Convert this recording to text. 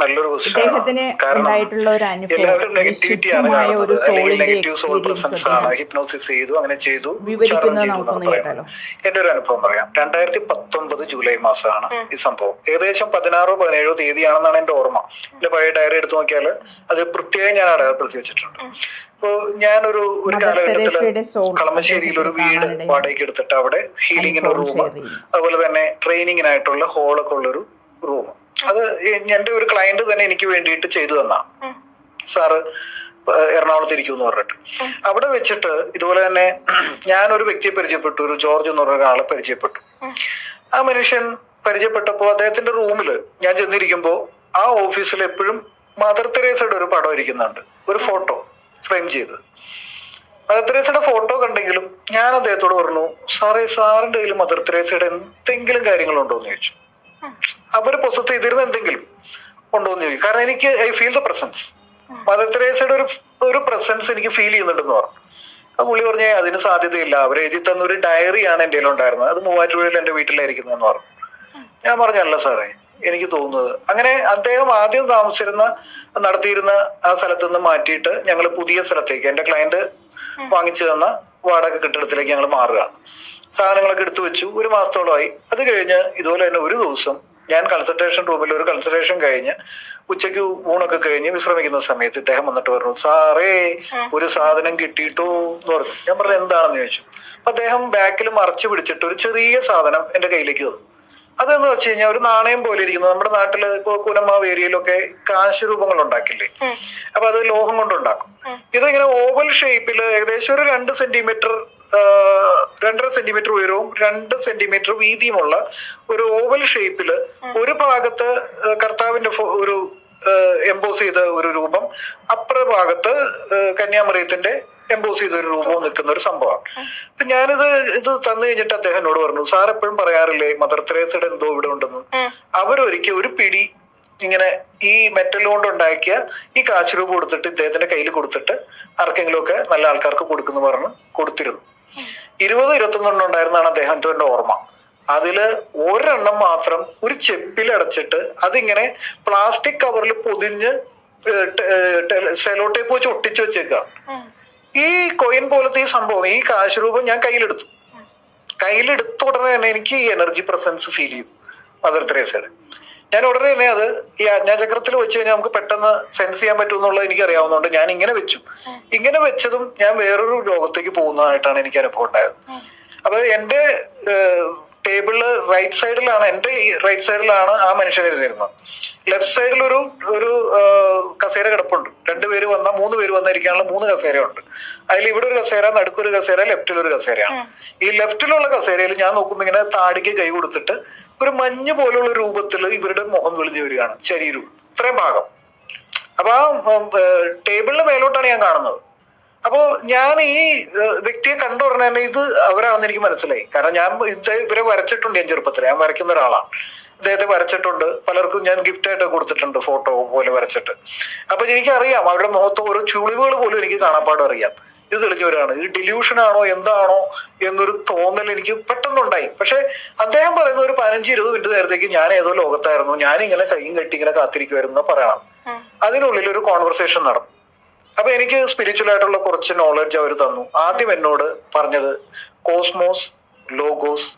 നല്ലൊരു പൊസിഷനാണ് കാരണം എല്ലാവരും നെഗറ്റിവിറ്റി ആണ് കാണുന്നത്. ഒരു അല്ലെങ്കിൽ നെഗറ്റീവ് സോൾ പ്രസൻസ് ആണ്. ഹിപ്നോസിസ് ചെയ്തു അങ്ങനെ ചെയ്തു എന്റെ ഒരു അനുഭവം പറയാം. രണ്ടായിരത്തി പത്തൊമ്പത് ജൂലൈ മാസമാണ് ഈ സംഭവം. ഏകദേശം പതിനാറോ പതിനേഴോ തീയതിയാണെന്നാണ് എന്റെ ഓർമ്മ. എന്റെ പഴയ ഡയറി എടുത്തു നോക്കിയാൽ അത് പ്രത്യേകം ഞാൻ അടയാളപ്പെടുത്തി വെച്ചിട്ടുണ്ട്. അപ്പോ ഞാനൊരു ഒരു കാലഘട്ടത്തിൽ കളമശ്ശേരിയിൽ ഒരു വീട് വാടകയ്ക്ക് എടുത്തിട്ട് അവിടെ ഹീലിംഗിന് റൂം അതുപോലെ തന്നെ ട്രെയിനിങ്ങിനായിട്ടുള്ള ഹോളൊക്കെ ഉള്ളൊരു റൂം അത് എന്റെ ഒരു ക്ലയന്റ് തന്നെ എനിക്ക് വേണ്ടിയിട്ട് ചെയ്തു തന്ന. സാറ് എറണാകുളത്ത് ഇരിക്കും എന്ന് പറഞ്ഞിട്ട് അവിടെ വെച്ചിട്ട് ഇതുപോലെ തന്നെ ഞാൻ ഒരു വ്യക്തിയെ പരിചയപ്പെട്ടു ഒരു ജോർജ് എന്ന് പറഞ്ഞ ഒരാളെ പരിചയപ്പെട്ടു. ആ മനുഷ്യൻ പരിചയപ്പെട്ടപ്പോൾ അദ്ദേഹത്തിന്റെ റൂമിൽ ഞാൻ ചെന്നിരിക്കുമ്പോൾ ആ ഓഫീസിൽ എപ്പോഴും മദർ തെരേസയുടെ ഒരു പടം ഇരിക്കുന്നുണ്ട് ഒരു ഫോട്ടോ ഫ്രെയിം ചെയ്ത്. മദർ തെരേസയുടെ ഫോട്ടോ കണ്ടെങ്കിലും ഞാൻ അദ്ദേഹത്തോട് പറഞ്ഞു സാറേ സാറിന്റെ കയ്യിൽ മദർ തെരേസയുടെ എന്തെങ്കിലും കാര്യങ്ങളുണ്ടോ? എന്ന് ചോദിച്ചു. അവർ പൊസസ് ചെയ്തിരുന്ന എന്തെങ്കിലും ഉണ്ടോ എന്ന് ചോദിക്കും. കാരണം എനിക്ക് I feel the presence mother തെരേസയുടെ ഒരു ഒരു പ്രസൻസ് എനിക്ക് ഫീൽ ചെയ്യുന്നുണ്ടെന്ന് പറഞ്ഞു. ആ പുള്ളി പറഞ്ഞ അതിന് സാധ്യതയില്ല. അവർ എഴുതി തന്ന ഒരു ഡയറിയാണ് എന്റെ ഉണ്ടായിരുന്നത്. അത് മൂവാറ്റുപുഴയിൽ എന്റെ വീട്ടിലായിരിക്കുന്നതെന്ന് പറഞ്ഞു. ഞാൻ പറഞ്ഞല്ല സാറേ എനിക്ക് തോന്നുന്നത്. അങ്ങനെ അദ്ദേഹം ആദ്യം താമസിച്ചിരുന്ന നടത്തിയിരുന്ന ആ സ്ഥലത്ത് നിന്ന് മാറ്റിയിട്ട് ഞങ്ങൾ പുതിയ സ്ഥലത്തേക്ക് എന്റെ ക്ലയന്റ് വാങ്ങിച്ചു തന്ന വാടക കെട്ടിടത്തിലേക്ക് ഞങ്ങൾ മാറുകയാണ് സാധനങ്ങളൊക്കെ എടുത്തു വെച്ചു. ഒരു മാസത്തോളമായി. അത് കഴിഞ്ഞ് ഇതുപോലെ തന്നെ ഒരു ദിവസം ഞാൻ കൺസൾട്ടേഷൻ റൂമിൽ ഒരു കൺസൾട്ടേഷൻ കഴിഞ്ഞ് ഉച്ചയ്ക്ക് ഊണൊക്കെ കഴിഞ്ഞ് വിശ്രമിക്കുന്ന സമയത്ത് ഇദ്ദേഹം വന്നിട്ട് പറഞ്ഞു സാറേ ഒരു സാധനം കിട്ടിയിട്ടോ? എന്ന് പറഞ്ഞു. ഞാൻ പറഞ്ഞു എന്താണെന്ന് ചോദിച്ചു. അപ്പൊ അദ്ദേഹം ബാക്കിൽ മറച്ചു പിടിച്ചിട്ട് ഒരു ചെറിയ സാധനം എന്റെ കയ്യിലേക്ക് തന്നു. അതെന്ന് വെച്ച് കഴിഞ്ഞാൽ ഒരു നാണയം പോലെ ഇരിക്കുന്നത് നമ്മുടെ നാട്ടിൽ ഇപ്പോ കുലമാവ് ഏരിയയിലൊക്കെ കാശ് രൂപങ്ങൾ ഉണ്ടാക്കില്ലേ? അപ്പൊ അത് ലോഹം കൊണ്ടുണ്ടാക്കും ഇതിങ്ങനെ ഓവൽ ഷേപ്പിൽ ഏകദേശം ഒരു രണ്ട് സെന്റിമീറ്റർ രണ്ടര സെന്റിമീറ്റർ ഉയരവും രണ്ട് സെന്റിമീറ്റർ വീതിയുമുള്ള ഒരു ഓവൽ ഷേപ്പിൽ ഒരു ഭാഗത്ത് കർത്താവിന്റെ ഒരു എംബോസ് ചെയ്ത ഒരു രൂപം. അപ്പുറ ഭാഗത്ത് കന്യാമറിയത്തിന്റെ എംബോസ് ചെയ്ത ഒരു രൂപവും നിൽക്കുന്ന ഒരു സംഭവമാണ് അപ്പൊ ഞാനിത് ഇത് തന്നു കഴിഞ്ഞിട്ട് അദ്ദേഹം എന്നോട് പറഞ്ഞു സാർ എപ്പോഴും പറയാറില്ലേ മദർ തെരേസയുടെ എന്തോ ഇവിടെ ഉണ്ടെന്ന്. അവരൊരിക്കൽ ഒരു പിടി ഇങ്ങനെ ഈ മെറ്റൽ കൊണ്ട് ഉണ്ടാക്കിയ ഈ കാശ് രൂപ കൊടുത്തിട്ട് ഇദ്ദേഹത്തിന്റെ കയ്യിൽ കൊടുത്തിട്ട് ആർക്കെങ്കിലും ഒക്കെ നല്ല ആൾക്കാർക്ക് കൊടുക്കുന്നു പറഞ്ഞ് കൊടുത്തിരുന്നു. ഇരുപത് ഇരുപത്തൊന്നെണ്ണം ഉണ്ടായിരുന്നാണ് അദ്ദേഹത്തിന്റെ ഓർമ്മ. അതിൽ ഒരെണ്ണം മാത്രം ഒരു ചെപ്പിൽ അടച്ചിട്ട് അതിങ്ങനെ പ്ലാസ്റ്റിക് കവറിൽ പൊതിഞ്ഞ് സെലോ ടേപ്പ് വെച്ച് ഒട്ടിച്ചു വെച്ചേക്കാണ് ഈ കൊയിൻ പോലത്തെ ഈ സംഭവം ഈ കാശ് രൂപം ഞാൻ കയ്യിലെടുത്തു. കയ്യിലെടുത്ത ഉടനെ തന്നെ എനിക്ക് ഈ എനർജി പ്രസൻസ് ഫീൽ ചെയ്തു മദർ തെരേസയുടെ ഞാൻ ഉടനെ തന്നെ അത് ഈ ആജ്ഞാചക്രത്തിൽ വെച്ച് കഴിഞ്ഞാൽ നമുക്ക് പെട്ടെന്ന് സെൻസ് ചെയ്യാൻ പറ്റും എന്നുള്ളത് എനിക്ക് അറിയാവുന്നതുകൊണ്ട് ഞാൻ ഇങ്ങനെ വെച്ചു. ഇങ്ങനെ വെച്ചതും ഞാൻ വേറൊരു ലോകത്തേക്ക് പോകുന്നതായിട്ടാണ് എനിക്ക് അനുഭവം ഉണ്ടായത് അപ്പൊ എന്റെ ടേബിളിൽ റൈറ്റ് സൈഡിലാണ് എന്റെ റൈറ്റ് സൈഡിലാണ് ആ മനുഷ്യൻ ഇരുന്നിരുന്നത്. ലെഫ്റ്റ് സൈഡിൽ ഒരു ഒരു കസേര കിടപ്പുണ്ട്. രണ്ടുപേര് വന്ന മൂന്ന് പേര് വന്നിരിക്കാനുള്ള മൂന്ന് കസേര ഉണ്ട് അതിൽ ഇവിടെ ഒരു കസേര നടുക്കൊരു കസേര ലെഫ്റ്റിൽ ഒരു കസേരയാണ്. ഈ ലെഫ്റ്റിലുള്ള കസേരയിൽ ഞാൻ നോക്കുമ്പോൾ ഇങ്ങനെ താടിക്ക് കൈ കൊടുത്തിട്ട് ഒരു മഞ്ഞ് പോലുള്ള രൂപത്തിൽ ഇവരുടെ മുഖം വെളിഞ്ഞു വരികയാണ്. ശരീരവും. ഇത്രയും ഭാഗം. അപ്പൊ ആ ടേബിളിന് മേലോട്ടാണ് ഞാൻ കാണുന്നത്. അപ്പോ ഞാൻ ഈ വ്യക്തിയെ കണ്ട ഉടനെ തന്നെ ഇത് അവരാണെന്ന് എനിക്ക് മനസ്സിലായി. കാരണം ഞാൻ ഇവരെ വരച്ചിട്ടുണ്ട് ഞാൻ ചെറുപ്പത്തിൽ ഞാൻ വരയ്ക്കുന്ന ഒരാളാണ്. ഇദ്ദേഹത്തെ വരച്ചിട്ടുണ്ട്. പലർക്കും ഞാൻ ഗിഫ്റ്റ് ആയിട്ട് കൊടുത്തിട്ടുണ്ട് ഫോട്ടോ പോലെ വരച്ചിട്ട്. അപ്പൊ എനിക്കറിയാം. അവരുടെ മുഖത്ത് ഓരോ ചുളിവുകൾ പോലും എനിക്ക് കാണാപ്പാടും അറിയാം. ഇത് തെളിഞ്ഞവരാണ്. ഇത് ഡിലൂഷൻ ആണോ? എന്താണോ? എന്നൊരു തോന്നൽ എനിക്ക് പെട്ടെന്നുണ്ടായി. പക്ഷെ അദ്ദേഹം പറയുന്ന ഒരു പതിനഞ്ച് ഇരുപത് മിനിറ്റ് നേരത്തേക്ക് ഞാൻ ഏതോ ലോകത്തായിരുന്നു. ഞാൻ ഇങ്ങനെ കൈയും കെട്ടി ഇങ്ങനെ കാത്തിരിക്കുമായിരുന്നു പറയണം. അതിനുള്ളിൽ ഒരു കോൺവെർസേഷൻ നടന്നു. അപ്പൊ എനിക്ക് സ്പിരിച്വൽ ആയിട്ടുള്ള കുറച്ച് നോളജ് അവർ തന്നു. ആദ്യം എന്നോട് പറഞ്ഞത് കോസ്മോസ് ലോഗോസ്.